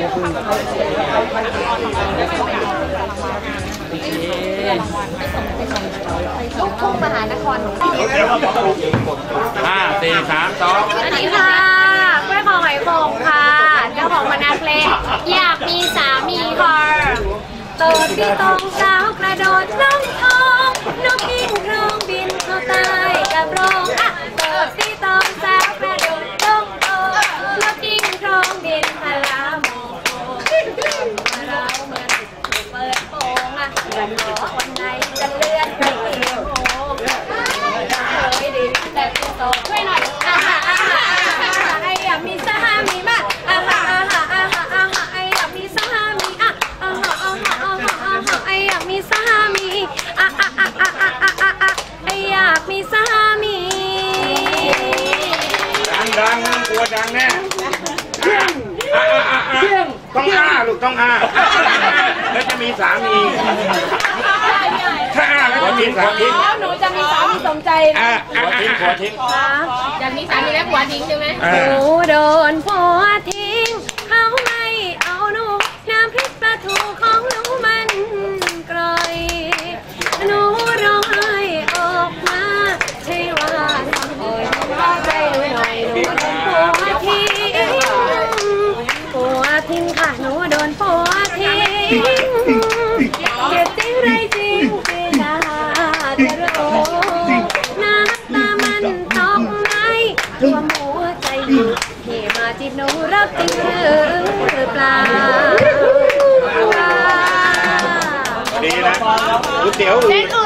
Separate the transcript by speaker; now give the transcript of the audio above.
Speaker 1: ลูกทุ่งมหานคร
Speaker 2: ห้าสี่สามสอง
Speaker 1: สวัสดีค่ะกล้วยหอมไหโป่งค่ะเจ้าของคณะเพลงอยากมีสามีค่ะโตที่ตรงสาวกระโดดล่องทอง คนในจะเลื่อนไปอีกโค้งเคยแต่ตุ๊กโต้ช่วยหน่อยอยากมีสามีมาอาอาาอมีสามีอ่าหมีสามีอยามีสามี
Speaker 2: ดังดักลัวดังแน่ต้องห้าลูกต้องอ้า มีสามี ถ้าอ้าแล้วจะมีสามี
Speaker 1: แล้วหนูจะมีสามีสมใจ
Speaker 2: อะอะทิ้งหัวทิ้ง
Speaker 1: อยากมีสามีแล้วผัวทิ้งใช่ไหม
Speaker 2: อะ
Speaker 1: หนูโดนผัว ที่มาจิตหนูรักจริงหรือเปล่า
Speaker 2: ดีนะก๋วยเตี๋ยว
Speaker 1: เล่นอู